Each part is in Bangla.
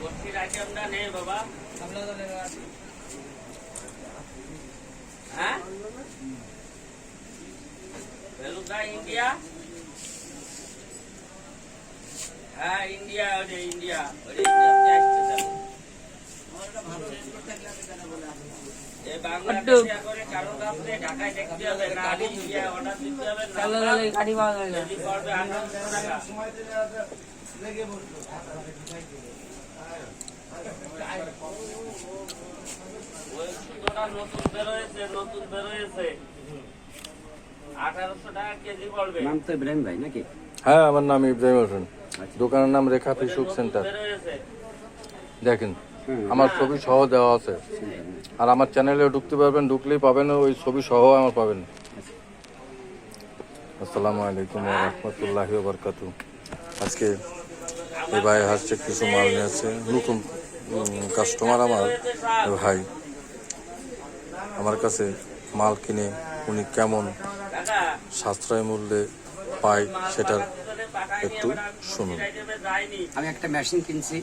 বর্ষির আইটেমটা নেই বাবা হ্যাঁ বেলুদা ইন্ডিয়া হ্যাঁ ইন্ডিয়া ওটা ইন্ডিয়া ওটা ইন্ডিয়া আসতে এই বাংলাদেশে হ্যাঁ আমার নাম ইব্রাহিম হোসেন। দোকানের নাম রেখা ফিশুক সেন্টার। দেখেন আমার ছবি সহ দেওয়া আছে। আর আমার চ্যানেলে ঢুকতে পারবেন ঢুকলেই পাবেন ওই ছবি সহ আমার পাবেন। আসসালামু আলাইকুম রহমতুল্লাহ বরকাত আজকে এই ভাই হাসছে কিছু মাল নিয়েছে নতুন কাস্টমার আমার ভাই। আমার কাছে মাল কিনে উনি কেমন সাশ্রয় মূল্যে পায় সেটার একটু শুনুন। আমি একটা মেশিন কিনছি।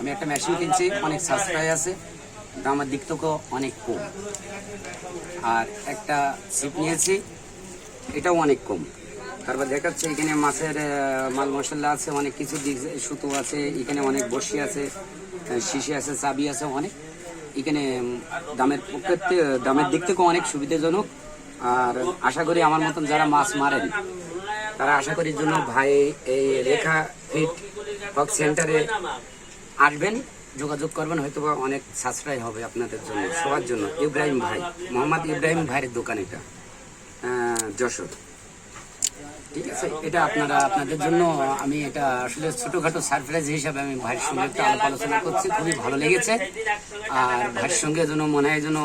আমি একটা মেশিন কিনছি, অনেক সাশ্রয় আছে, দামের দিক থেকেও অনেক কম। আর একটা ছিপ নিয়েছি, এটাও অনেক কম। তারপর দেখাচ্ছে, এখানে মাছের মাল মশলা আছে, অনেক কিছু সুতো আছে, এখানে অনেক বসি আছে শিশি আছে, চাবি আছে অনেক। এখানে দামের পক্ষে থেকে- দামের দিক থেকেও অনেক সুবিধাজনক। আর আশা করি আমার মতন যারা মাছ মারেন, তারা আশা করি জন্য ভাই এই রেখা ফিট হক সেন্টারে আসবেন, যোগাযোগ করবেন হয়তো অনেক সাশ্রয় হবে আপনাদের জন্য, সবার জন্য। ইব্রাহিম ভাই, মোহাম্মদ ইব্রাহিম ভাইয়ের দোকান এটা যশোর। ঠিক আছে, এটা আপনারা, আপনাদের জন্য আমি এটা আসলে ছোটোখাটো সারপ্রাইজ হিসাবে আমি ভাইয়ের সঙ্গে একটা আলাপ আলোচনা করছি, খুবই ভালো লেগেছে। আর ভাইয়ের সঙ্গে যেন মনে হয় যেন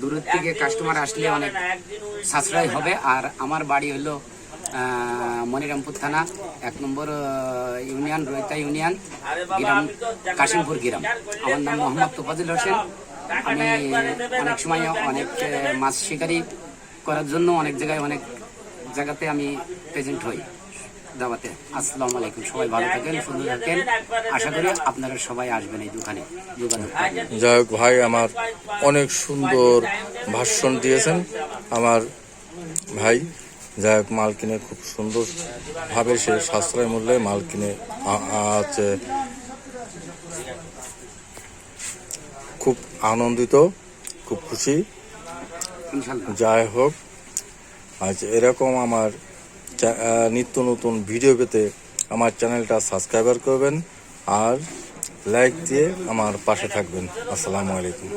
দূরের থেকে কাস্টমার আসলে অনেক সাশ্রয় হবে। আর আমার বাড়ি হলো মনিরামপুর থানা, এক নম্বর ইউনিয়ন রয়তা ইউনিয়ন, গ্রাম, কাশিমপুর গ্রাম। আমার নাম মোহাম্মদ তোফাজুল হোসেন। আমি অনেক সময় অনেক মাছ শিকারি করার জন্য অনেক জায়গায়, অনেক জায়গাতে আমি প্রেজেন্ট হই দাওয়াতে। আসসালামু আলাইকুম, সবাই ভালো থাকেন, সুন্দর থাকেন। আশা করি আপনারা সবাই আসবেন এই দোকানে। যাই হোক ভাই, আমার অনেক সুন্দর ভাষণ দিয়েছেন আমার ভাই। যাই হোক মাল কিনে খুব সুন্দর ভাবে সে সাশ্রয় মূল্যে মাল কিনে আছে। খুব আনন্দিত খুব খুশি। যাই হোক আজ এরকম আমার নিত্য নতুন ভিডিও পেতে আমার চ্যানেলটা সাবস্ক্রাইবার করবেন আর লাইক দিয়ে আমার পাশে থাকবেন। আসসালামু আলাইকুম।